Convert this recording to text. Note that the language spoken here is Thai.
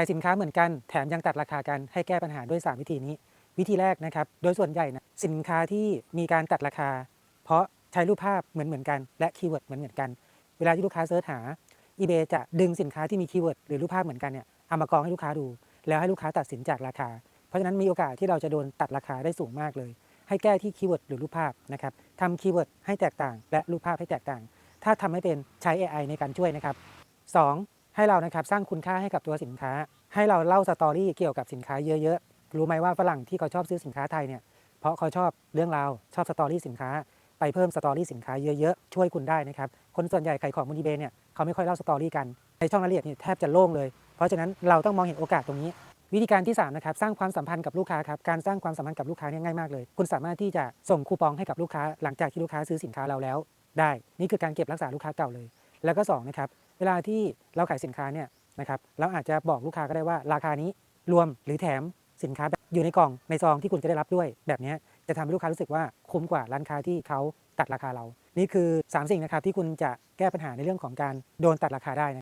ขายสินค้าเหมือนกันแถมยังตัดราคากันให้แก้ปัญหาด้วย 3 วิธีนี้ วิธีแรกนะครับ โดยส่วนใหญ่นะสินค้าที่มีการตัดราคา เพราะใช้รูปภาพเหมือนเหมือนกัน และคีย์เวิร์ดเหมือนเหมือนกัน เวลาที่ลูกค้าเสิร์ชหา eBay จะดึงสินค้าที่มีคีย์เวิร์ดหรือรูปภาพเหมือนกันเนี่ยเอามากองให้ลูกค้าดู แล้วให้ลูกค้าตัดสินจากราคา เพราะฉะนั้นมีโอกาสที่เราจะโดนตัดราคาได้สูงมากเลย ให้แก้ที่คีย์เวิร์ดหรือรูปภาพนะครับทำคีย์เวิร์ดให้แตกต่าง และรูปภาพให้แตกต่าง ถ้าทำให้เป็นใช้ AI ในการช่วยนะครับ 2. ให้เรานะครับสร้างคุณค่าให้กับตัวสินค้า ให้เราเล่าสตอรี่เกี่ยวกับสินค้าเยอะๆ รู้ไหมว่าฝรั่งที่เขาชอบซื้อสินค้าไทยเนี่ยเพราะเขาชอบเรื่องราวชอบสตอรี่สินค้า ไปเพิ่มสตอรี่สินค้าเยอะๆ ช่วยคุณได้นะครับคนส่วนใหญ่ขายของบนดีเบเนี่ยเขาไม่ค่อยเล่าสตอรี่กันในช่องรายละเอียดนี่แทบจะโล่งเลย เพราะฉะนั้นเราต้องมองเห็นโอกาสตรงนี้ วิธีการที่3นะครับสร้างความสัมพันธ์กับลูกค้าครับการสร้างความสัมพันธ์กับลูกค้าเนี่ยง่ายมากเลย คุณสามารถที่จะส่งคูปองให้กับลูกค้า หลังจากที่ลูกค้าซื้อสินค้าเราแล้ว ได้ นี่คือการเก็บรักษาลูกค้าเก่าเลย แล้วก็2นะครับเวลาที่เราขายสินค้าเนี่ยนะครับเราอาจจะบอกลูกค้าก็ได้ว่าราคานี้รวมหรือแถมสินค้าแบบอยู่ในกล่องในซองที่คุณจะได้รับด้วย แบบนี้จะทำให้ลูกค้ารู้สึกว่าคุ้มกว่าร้านค้าที่เขาตัดราคาเรา นี่คือ 3 สิ่งนะครับที่คุณจะแก้ปัญหาในเรื่องของการโดนตัดราคาได้นะ